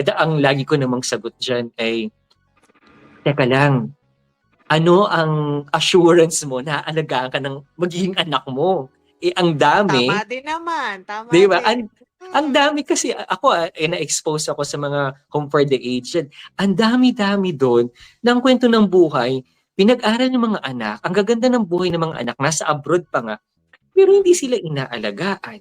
Eda, ang lagi ko namang sagot dyan ay, teka lang, ano ang assurance mo na alagaan ka ng magiging anak mo? Eh, ang dami. Tama din naman. Tama Di ba? din. Ang, ang dami kasi, ako, ah, eh, na-expose ako sa mga Home for the Aged. Ang dami-dami doon ng kwento ng buhay. Pinag-aral ng mga anak. Ang gaganda ng buhay ng mga anak. Nasa abroad pa nga. Pero hindi sila inaalagaan.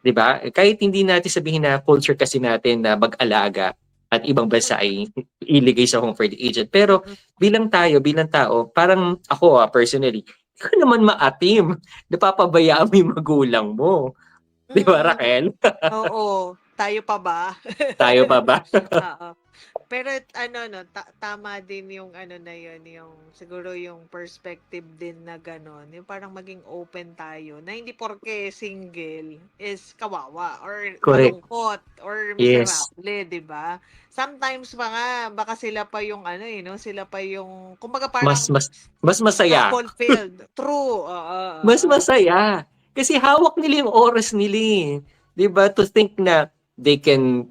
Di ba? Kahit hindi natin sabihin na culture kasi natin na mag-alaga at ibang bansa ay iligay sa home for the aged. Pero bilang tayo, bilang tao, parang ako ah, personally, hindi ko naman maatim. Napapabayaan mo yung magulang mo. Di ba, Mm. Raquel? Oo. Tayo pa ba? Tayo pa ba? Oo. Pero ano no, ta- tama din yung ano na yun, yung siguro yung perspective din na ganon. Yung parang maging open tayo na hindi porke single is kawawa or Correct. malungkot or Yes. miserable, 'di ba? Sometimes pa nga baka sila pa yung ano eh, no? Sila pa yung kumbaga parang Mas, mas, mas masaya. fulfilled. True. Oo. Mas oo. masaya. Kasi hawak nila yung oras nila eh. Di ba? To think na they can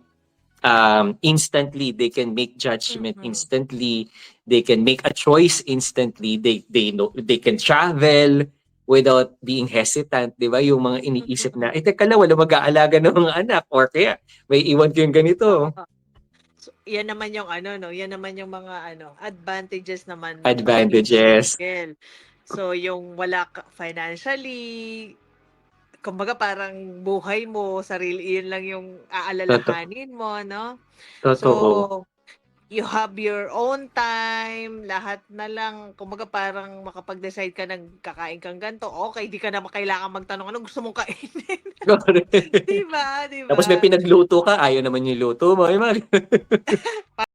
um, instantly, they can make judgment Mhm. instantly, they can make a choice instantly, they they know they can travel without being hesitant, di ba? Yung mga iniisip na, eh, teka lang, wala mag-aalaga ng mga anak, or kaya, may iwan ko yung ganito. So, yan naman yung ano no, yan naman yung mga ano, advantages naman Advantages. So yung wala ka financially, kumbaga parang buhay mo, sarili, yun lang yung aalalahanin mo, no? Totoo. So, you have your own time, lahat na lang, kumbaga parang makapag-decide ka ng kakain kang ganito, okay, di ka na kailangan magtanong, ano gusto mong kainin? Correct. di ba? Di ba? Tapos may pinagluto ka, ayaw naman yung luto mo. Mga